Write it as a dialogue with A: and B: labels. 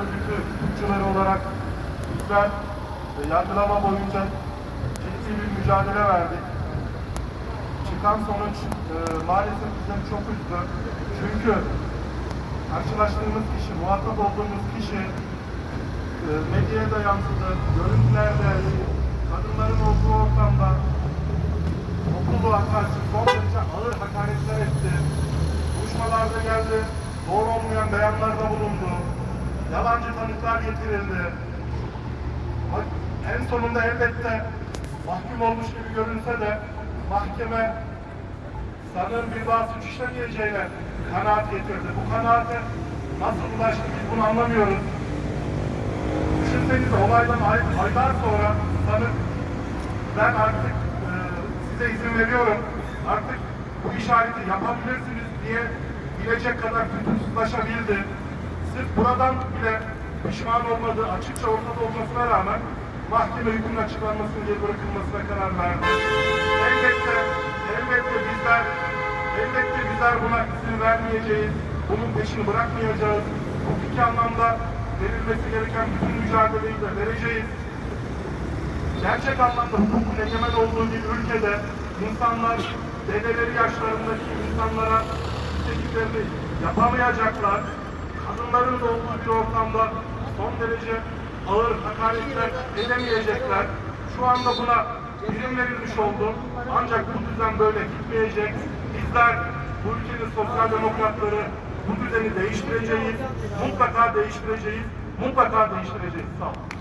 A: örgütü hukukçuları olarak bizler e, yargılama boyunca ciddi bir mücadele verdik. Çıkan sonuç e, maalesef bizleri çok üzdü. Çünkü karşılaştığımız kişi, muhatap olduğumuz kişi e, medyaya da yansıdı, görüntülerde, kadınların olduğu ortamda topluluğa karşı son derece ağır hakaretler etti. Buluşmalarda geldi, doğru olmayan beyanlarda bulundu. Yalancı tanıklar getirildi. En sonunda elbette mahkum olmuş gibi görünse de mahkeme sanığın bir daha suç işlemeyeceğine kanaat getirdi. Bu kanaate nasıl ulaştı biz bunu anlamıyoruz. Düşünsenize olaydan ay, aylar sonra sanık ben artık e, size izin veriyorum. Artık bu işareti yapabilirsiniz diye bilecek kadar fütursuzlaşabildi. Sırf buradan bile pişman olmadığı açıkça ortada olmasına rağmen mahkeme hükmün açıklanmasını diye bırakılmasına karar verdi. Elbette, elbette bizler, elbette bizler buna izin vermeyeceğiz. Bunun peşini bırakmayacağız. Hukuki anlamda verilmesi gereken bütün mücadeleyi de vereceğiz gerçek anlamda hukukun egemen olduğu bir ülkede insanlar dedeleri yaşlarındaki insanlara isteklerini yapamayacaklar. Kadınların da olduğu bir ortamda son derece ağır hakaretler edemeyecekler. Şu anda buna izin verilmiş oldu. Ancak bu düzen böyle gitmeyecek. Bizler bu ülkenin sosyal demokratları bu düzeni değiştireceğiz. Mutlaka değiştireceğiz. Mutlaka değiştireceğiz. Sağ olun.